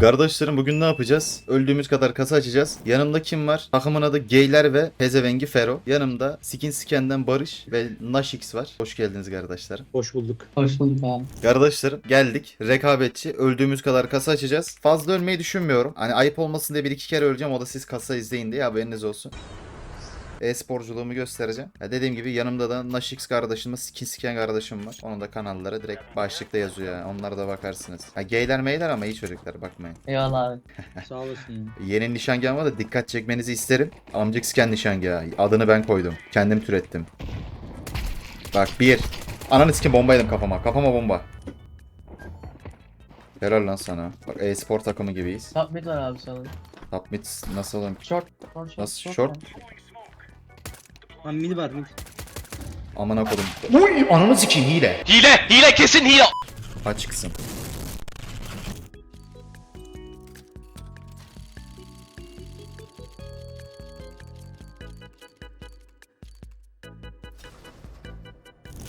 Kardeşlerim bugün ne yapacağız? Öldüğümüz kadar kasa açacağız. Yanımda kim var? Takımın adı Geyler ve Pezevengi Fero. Yanımda Skin Scan'den Barış ve Nashix var. Hoş geldiniz kardeşlerim. Hoş bulduk. Hoş bulduk abi. Kardeşlerim geldik. Rekabetçi. Öldüğümüz kadar kasa açacağız. Fazla ölmeyi düşünmüyorum. Hani ayıp olmasın diye bir iki kere öleceğim. O da siz kasa izleyin diye haberiniz olsun. E-sporculuğumu göstereceğim. Ya dediğim gibi yanımda da Nashix kardeşim, Skin Scan kardeşim var. Onun da kanalları direkt başlıkta yazıyor yani. Onlara da bakarsınız. Ha, geyler meyler ama iyi çocuklar bakmayın. Eyvallah abi. Sağ olasın. Yeni nişangahıma da dikkat çekmenizi isterim. Amcık Scan nişangahı. Adını ben koydum. Kendim türettim. Bak bir. Ananı sikim bomba yedim kafama. Kafama bomba. Helal lan sana. Bak e-spor takımı gibiyiz. Top mid var abi sana. Top mid nasıl oğlum? Short. Short, short, Nasıl short? Lan mid var mid. Amına kodum. Uy ananı sikeyim hile. Hile, hile kesin hile. Aç kısım.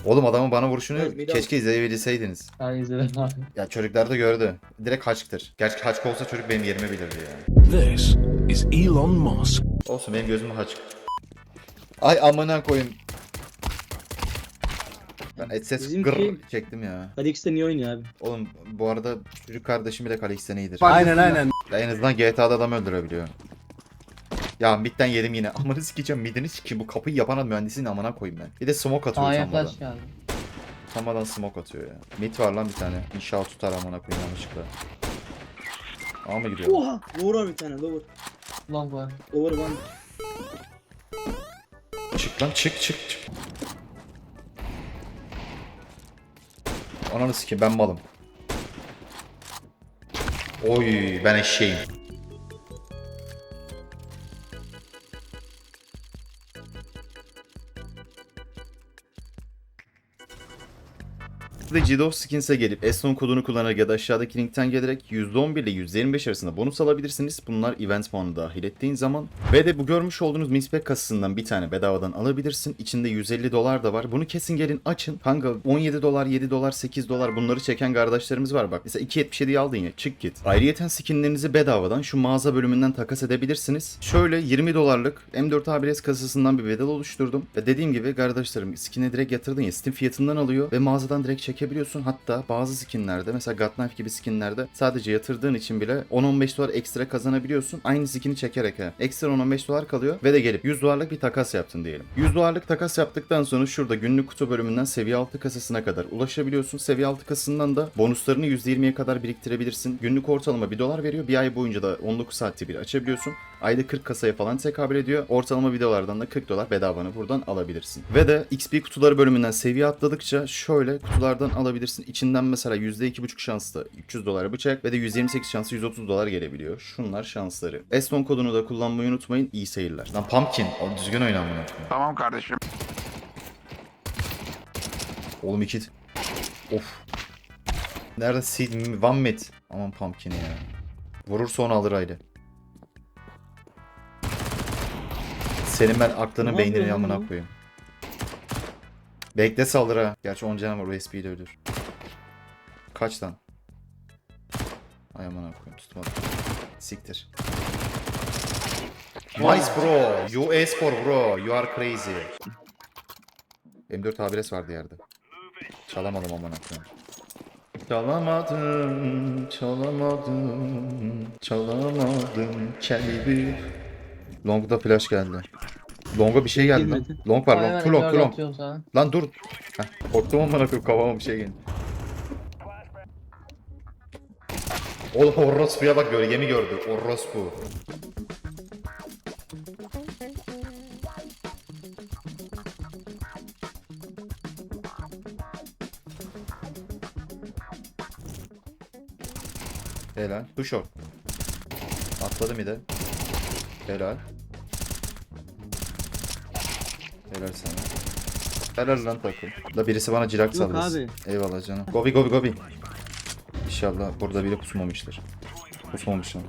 Oğlum adamın bana vuruşunu Evet, keşke izleyebilseydiniz. Ben izledim abi. Ya çocuklar da gördü. Direkt haçktır. Gerçi haçk olsa çocuk benim yerime bilirdi ya. This is Elon Musk. Olsun benim gözüm haçk. Ay amına koyayım. Ben et ses Bizimki- gır çektim ya. Hadi X'te niye oynuyor abi? Oğlum bu arada çocuk kardeşim bile Kalix'ten iyidir. Aynen aynen. Ya en azından GTA'da adam öldürebiliyor. Ya midden yedim yine. Amanı sikeceğim midini sikeyim. Bu kapıyı yapan mühendisin amına koyayım ben. Bir de smoke atıyor Aa utanmadan. yaklaş geldi. Utanmadan smoke atıyor ya. Mid var lan bir tane. İnşaat tutar amına koyayım yanlışlıkla. A mı gidiyor? Oha! Lower var bir tane lower. Long var. Lower one. Lan çık çık çık. Ananı sikeyim ben malım. Oy ben eşeğim. Ve GDOF Skins'e gelip Eston kodunu kullanarak ya da aşağıdaki linkten gelerek %11 ile %25 arasında bonus alabilirsiniz. Bunlar event puanı dahil ettiğin zaman. Ve de bu görmüş olduğunuz Mispek kasasından bir tane bedavadan alabilirsin. İçinde 150 dolar da var. Bunu kesin gelin açın. Kanka 17 dolar, 7 dolar, 8 dolar bunları çeken kardeşlerimiz var bak. Mesela 2.77'yi aldın ya çık git. Ayrıyeten skinlerinizi bedavadan şu mağaza bölümünden takas edebilirsiniz. Şöyle 20 dolarlık M4 ABS kasasından bir bedel oluşturdum. Ve dediğim gibi kardeşlerim skin'i direkt yatırdın ya Steam fiyatından alıyor ve mağazadan direkt çekebiliyorsun. Hatta bazı skinlerde mesela God Knife gibi skinlerde sadece yatırdığın için bile 10-15 dolar ekstra kazanabiliyorsun. Aynı skin'i çekerek ha. Ekstra 10-15 dolar kalıyor ve de gelip 100 dolarlık bir takas yaptın diyelim. 100 dolarlık takas yaptıktan sonra şurada günlük kutu bölümünden seviye 6 kasasına kadar ulaşabiliyorsun. Seviye 6 kasasından da bonuslarını %20'ye kadar biriktirebilirsin. Günlük ortalama 1 dolar veriyor. Bir ay boyunca da 19 saatte bir açabiliyorsun. Ayda 40 kasaya falan tekabül ediyor. Ortalama videolardan da 40 dolar bedavanı buradan alabilirsin. Ve de XP kutuları bölümünden seviye atladıkça şöyle kutulardan alabilirsin. İçinden mesela %2,5 şanslı 300 dolar bıçak ve de 128 şanslı 130 dolar gelebiliyor. Şunlar şansları. Eston kodunu da kullanmayı unutmayın. İyi seyirler. Lan Pumpkin. O düzgün oyna bunu. Tamam kardeşim. Oğlum iki... Of. Nerede seed? One mid. Aman Pumpkin'i ya. Vurursa onu alır aile. Senin ben aklının Ne beynini amına koyayım. Bekle saldır ha. Gerçi 10 canım var. USB'yi de ölür. Kaç lan? Ay amına koyayım tutmadım. Siktir. Nice bro. You esport bro. You are crazy. M4 ABS vardı yerde. Çalamadım amına koyayım. Çalamadım, çalamadım, çalamadım kelbi. Long'da flash geldi. Long'a bir şey geldi lan. Girmedi. Long var Aynen, long. Two long, dört long. Lan dur. Heh, korktum amına koyayım kafama bir şey geldi. Oğlum orospuya bak gölgemi gördü. Orospu. Helal. Bu short. Atladım bir de. Helal. Helal sana. Helal lan takım. Da birisi bana cilak Yok sallasın. abi. Eyvallah canım. Gobi gobi gobi. İnşallah burada biri pusmamıştır. Pusmamış lan.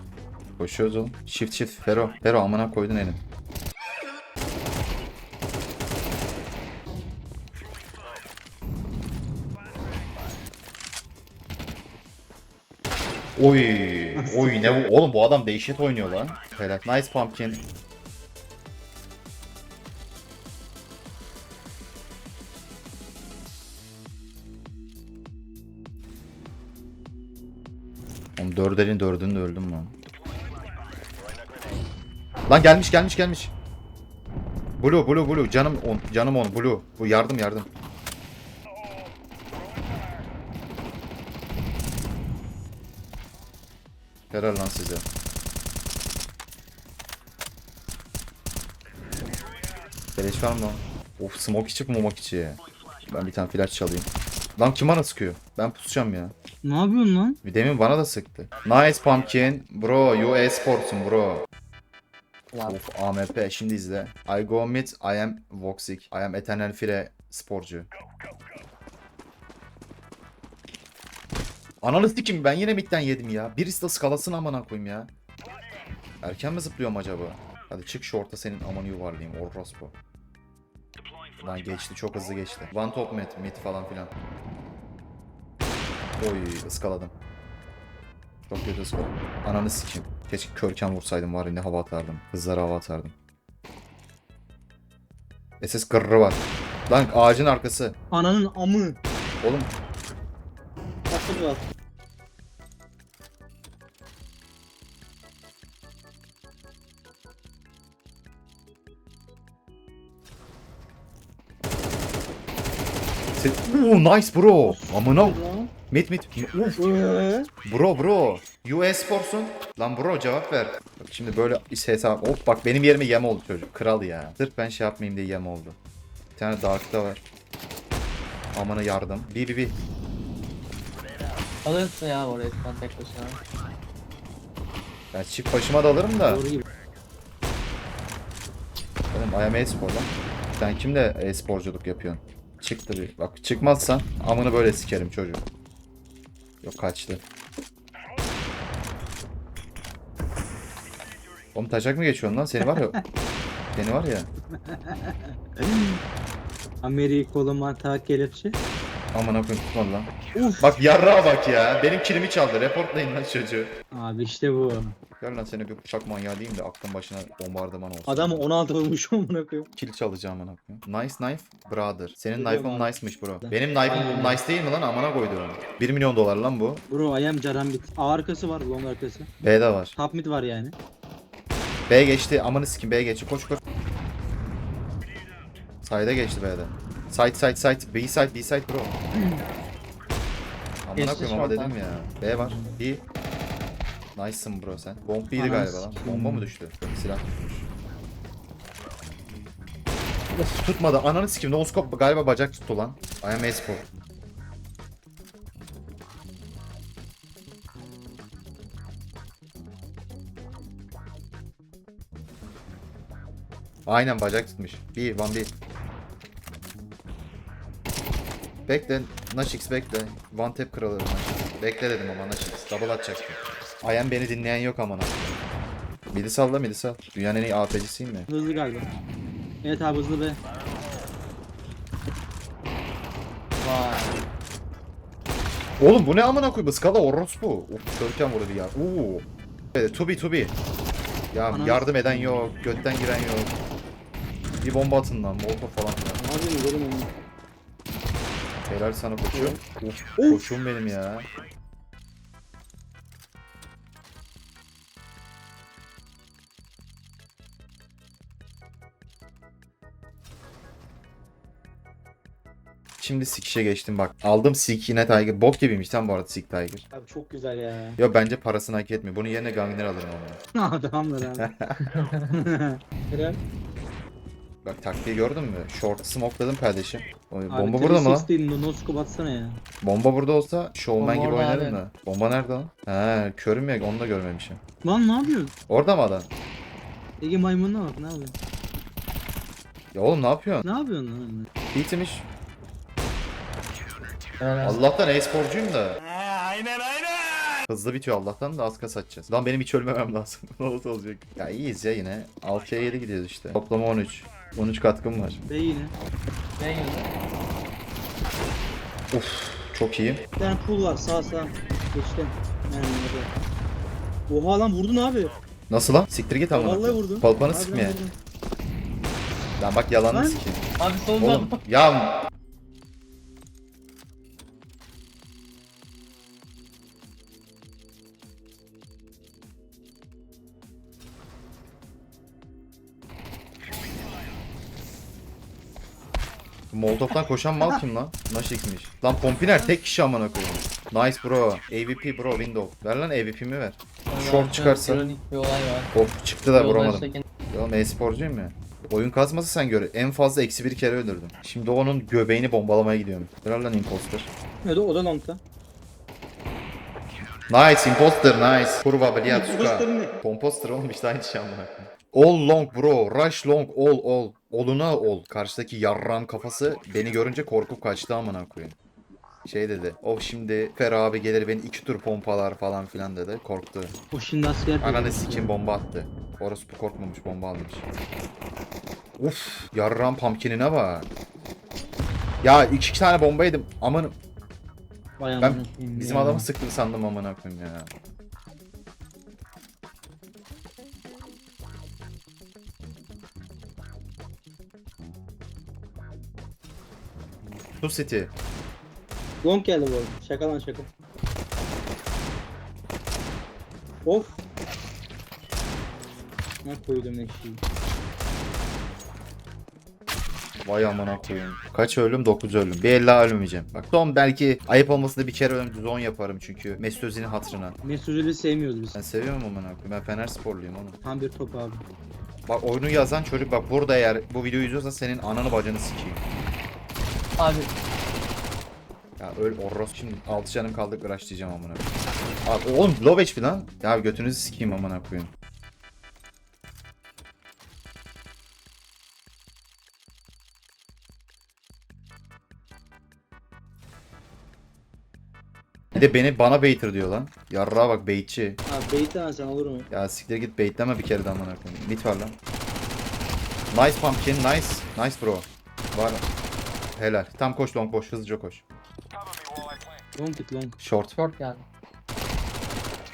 Koşuyoruz oğlum. Shift shift. Fero. Fero amına koydun elim. Oy. Oy ne bu? Oğlum bu adam dehşet oynuyor lan. Helal. Nice pumpkin. Oğlum dörderin dördünü de öldüm lan. Lan gelmiş gelmiş gelmiş. Blue blue blue canım on canım on blue. Bu yardım yardım. Helal lan size. Beleş var mı lan? Of smoke içi mumak içi. Ben bir tane flash çalayım. Lan kim bana sıkıyor? Ben pusacağım ya. Ne yapıyorsun lan? Bir Demin bana da sıktı. Nice pumpkin. Bro you e-sportsun bro. Lan. Of AMP şimdi izle. I go mid, I am Voxic. I am Eternal Fire sporcu. Ananı sikim ben yine midden yedim ya. Birisi de skalasını amına koyayım ya. Erken mi zıplıyorum acaba? Hadi çık şu orta senin amanı yuvarlayayım orospu. Lan geçti çok hızlı geçti. One top mid, mid falan filan. Oy ıskaladım. Çok kötü ıskaladım. Ananı sikeyim. Keşke körken vursaydım var ya ne hava atardım. Kızlara hava atardım. SS gırrı var. Lan ağacın arkası. Ananın amı. Oğlum var. sen... Oo, nice bro. Amına. Mid mid. Uf. Bro bro. US sporsun. Lan bro cevap ver. Bak şimdi böyle is hesap. Of bak benim yerime yem oldu çocuk. Kral ya. Sırf ben şey yapmayayım diye yem oldu. Bir tane dark da var. Amına yardım. Bir bir bir. Alırsın ya oraya sen tek başına. Ben çift başıma da alırım da. Doğru gibi. Oğlum I am e-spor lan. Sen kimle e-sporculuk yapıyorsun? Çıktı bir. Bak çıkmazsan amını böyle sikerim çocuğu. Yok kaçtı. Oğlum taşak mı geçiyorsun lan? Seni var ya. Seni var ya. Amerika koluma tak kelepçe. Amına koyayım tutmadı lan. Bak yarrağa bak ya. Benim kilimi çaldı. Reportlayın lan çocuğu. Abi işte bu. Gel lan seni bir bıçak manyağı diyeyim de aklın başına bombardıman olsun. Adamı 16 vurmuş amına koyayım. Kill çalacağım amına koyayım. Nice knife brother. Senin Biliyorum knife'ın nice'mış bro. Benim knife'ım nice değil mi lan amına koydum. 1 milyon dolar lan bu. Bro I am Carambit. A arkası var long arkası. B'de var. Top mid var yani. B geçti. Amanı sikim B geçti. Koş koş. Side'e geçti B'de. Side side side. B side B side bro. Amına koyayım ama dedim ya. B var. B. Nice'sın bro sen. Bomb B'ydi galiba lan. Bomba mı düştü? Silah tutmuş. Of tutmadı. Ananı sikim. No scope galiba bacak tuttu lan. I am e-sport. Aynen bacak tutmuş. Bir, one bir. Bekle, Nashix bekle. One tap kralı. Bekle dedim ama Nashix. Double atacaktım. Ayem beni dinleyen yok amına. Midi salla midi sal. Dünyanın en iyi AP'cisiyim mi? Hızlı galiba. Evet abi hızlı be. Vay. Oğlum bu ne amına koyayım? Skala orospu. Of körken vurdu ya. Oo. Evet, to be to be. Ya Ananı yardım eden yok, götten giren yok. Bir bomba atın lan, molotov falan filan. Ne onu. Helal sana koçum. Koçum benim ya. Şimdi Sikiş'e geçtim bak. Aldım Sik yine Tiger. Bok gibiymiş lan bu arada Sik Tiger. Abi çok güzel ya. Yo bence parasını hak etmiyor. Bunun yerine Gangner alırım onu. Adamlar abi. Helal. Bak taktiği gördün mü? Short smokladım kardeşim. Oy, Abi, bomba burada mı lan? 360 değil, no, no scope atsana ya. Bomba burada olsa showman Bomba gibi orada oynarım abi. da. Bomba nerede lan? He körüm ya onu da görmemişim. Lan ne yapıyorsun? Orada mı adam? Ege maymununa bak ne yapıyorsun? Ya oğlum ne yapıyorsun? Ne yapıyorsun lan? Helal olsun. Allah'tan e-sporcuyum da. aynen aynen. Hızlı bitiyor Allah'tan da az kas atacağız. Lan benim hiç ölmemem lazım. ne olsa olacak. Ya iyiyiz ya yine. 6'ya 7 gidiyoruz işte. Toplama 13. 13 katkım var. Be yine. Ne yiyorsun? Uf çok iyi. Bir tane pool var sağ sağ. Geçtim. Orada. Oha lan vurdun abi. Nasıl lan? Siktir git amına. Vallahi vurdun. Palpanı sıkmaya. vurdun. Lan bak yalanını Lan. sikeyim. Abi sonunda Oğlum ya Bu Molotov'dan koşan mal kim lan? Naşikmiş. Lan Pompiner tek kişi amına koyayım. Nice bro. AVP bro window. Ver lan AVP'mi ver. Short çıkarsa. Kronik bir olay var. Of çıktı da vuramadım. Yoldaştaki- Oğlum e-sporcuyum ya. Oyun kazması sen gör. En fazla eksi bir kere öldürdüm. Şimdi onun göbeğini bombalamaya gidiyorum. Ver lan imposter. Evet o da longta. Nice imposter nice. Kurva bliyat Imposter suka. ne? Composter oğlum işte aynı şey amına koyayım. All long bro. Rush long all all. Oluna all. Karşıdaki yarram kafası beni görünce korkup kaçtı amına koyayım. Şey dedi. Oh şimdi Fer abi gelir beni iki tur pompalar falan filan dedi. Korktu. O şimdi asker. Ananı sikim bomba attı. Orospu korkmamış bomba almış. Uf yarram pumpkinine bak. Ya iki tane bomba yedim. Aman Vay Ben amına koyayım bizim ya. adamı sıktım sandım amına koyayım ya. Su City. Long geldi bu arada. Şaka lan şaka. Of. Ne koydum eşeği. Vay amına koyayım. Kaç ölüm? 9 ölüm. Bir elle ölmeyeceğim. Bak son belki ayıp olmasın da bir kere ölüm düz 10 yaparım çünkü. Mesut Özil'in hatırına. Mesut Özil'i sevmiyoruz biz. Ben seviyorum amına koyayım. Ben Fener sporluyum oğlum. Tam bir top abi. Bak oyunu yazan çocuk bak burada eğer bu videoyu izliyorsan senin ananı bacını sikeyim. Abi Ya öl orros şimdi 6 canım kaldı diyeceğim amına. Abi oğlum low HP lan. Ya götünüzü sikeyim amına koyayım. Bir de beni bana baiter diyor lan. Yarrağa bak baitçi. Abi bait hemen sen olur mu? Ya siktir git baitleme bir kere de amına koyayım. Mid var lan. Nice pumpkin, nice. Nice bro. Var. Helal. Tam koş long koş, hızlıca koş. Long git long. Short. short geldi.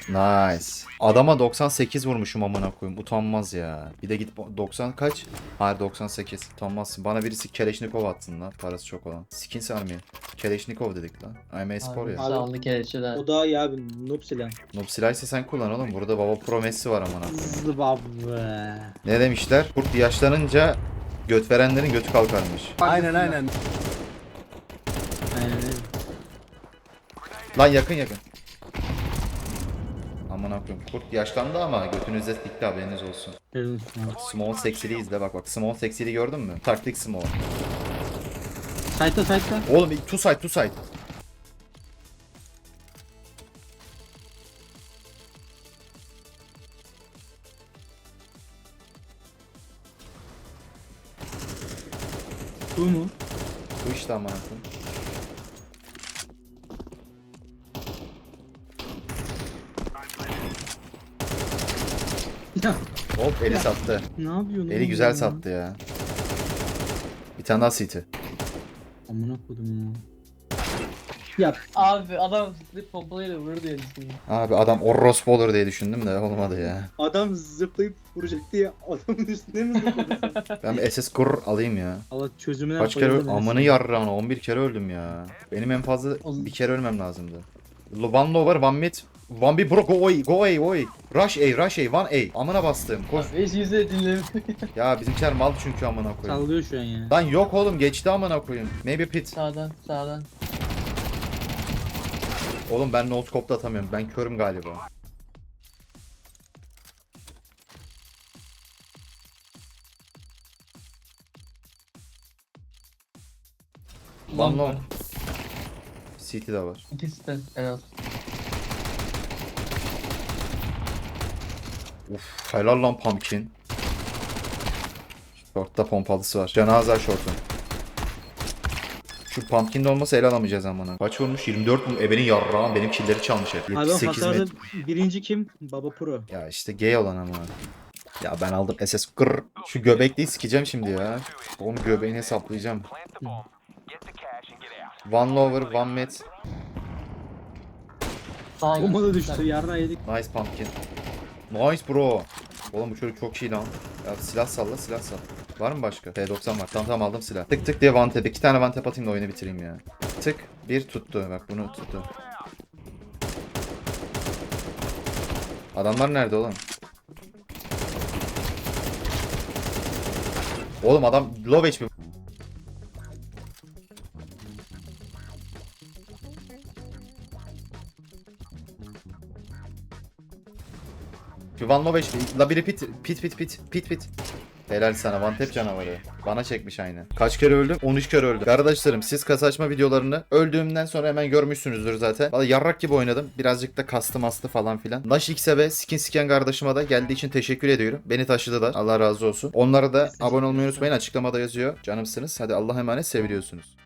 Nice. Adama 98 vurmuşum amına koyayım. Utanmaz ya. Bir de git 90 kaç? Hayır 98. Utanmazsın. Bana birisi Keleşnikov atsın lan. Parası çok olan. Skins Army. Keleşnikov dedik lan. IM spor ya. Sağlık kereçeden. O daha iyi abi. Noob silah. Noob silah ise sen kullan oğlum. Burada baba pro Messi var amına. Zıbabbe. Ne demişler? Kurt yaşlanınca göt verenlerin götü kalkarmış. Aynen aynen. Lan yakın yakın. Amına koyayım. Kurt yaşlandı ama götünüzde dikti haberiniz olsun. Abi. Small Sexy'li izle bak bak. Small Sexy'li gördün mü? Taktik Small. Sight'ta sight'ta. Oğlum two side two side. Bu mu? Bu işte amına koyayım. Ya Hop eli sattı. ne yapıyorsun? Eli oğlum güzel ya? sattı ya. Bir tane daha city. Amına kodum ya. Ya Abi adam zıplayıp pompalayla vurur diye düşündüm. Abi adam orospu olur diye düşündüm de olmadı ya. adam zıplayıp vuracak diye adamın üstüne mi zıpladın sen? Ben bir SS kur alayım ya. Allah çözümüne Kaç kere öl- amanı yarrağına 11 kere öldüm ya. Benim en fazla Oğlum. bir kere ölmem lazımdı. Lo- One low var, one mid. One bir bro go away, go away, away. Rush A, rush A, one A. Amına bastım. Koş. Abi hiç yüzde dinledim. Ya bizimkiler mal çünkü amına koyayım. Sallıyor şu an ya. Lan yok oğlum geçti amına koyayım. Maybe pit. sağdan sağdan. Oğlum ben no scope da atamıyorum. Ben körüm galiba. One low. CT de var. İkisi de en az. Uf helal lan pumpkin. Short'ta pompalısı var. Cenaze short'un. Şu pumpkin de olmasa el alamayacağız amına. Kaç vurmuş? 24 mu? Ebenin yarrağım benim killleri çalmış hep. Adam 78 hasarda met. birinci kim? Baba Pro. Ya işte gay olan ama. Ya ben aldım SS kır. Şu göbekliği sikeceğim şimdi ya. Onun göbeğini hesaplayacağım. One lower, one mid. Sağ Bomba da düştü. Yarına yedik. Nice pumpkin. Nice bro. Oğlum bu çocuk çok iyi lan. Ya silah salla silah salla. Var mı başka? T90 var. Tamam tamam aldım silah. Tık tık diye one tap. İki tane one tap atayım da oyunu bitireyim ya. Tık. Bir tuttu. Bak bunu tuttu. Adamlar nerede oğlum? Oğlum adam low HP. One low HP. La biri pit pit pit pit pit pit. Helal sana tap canavarı. Bana çekmiş aynı. Kaç kere öldüm? 13 kere öldüm. Kardeşlerim siz kasa açma videolarını öldüğümden sonra hemen görmüşsünüzdür zaten. Valla yarrak gibi oynadım. Birazcık da kastım astı falan filan. Nash X'e ve Skin Scan kardeşime de geldiği için teşekkür ediyorum. Beni taşıdı da. Allah razı olsun. Onlara da abone olmayı unutmayın. Açıklamada yazıyor. Canımsınız. Hadi Allah'a emanet seviliyorsunuz.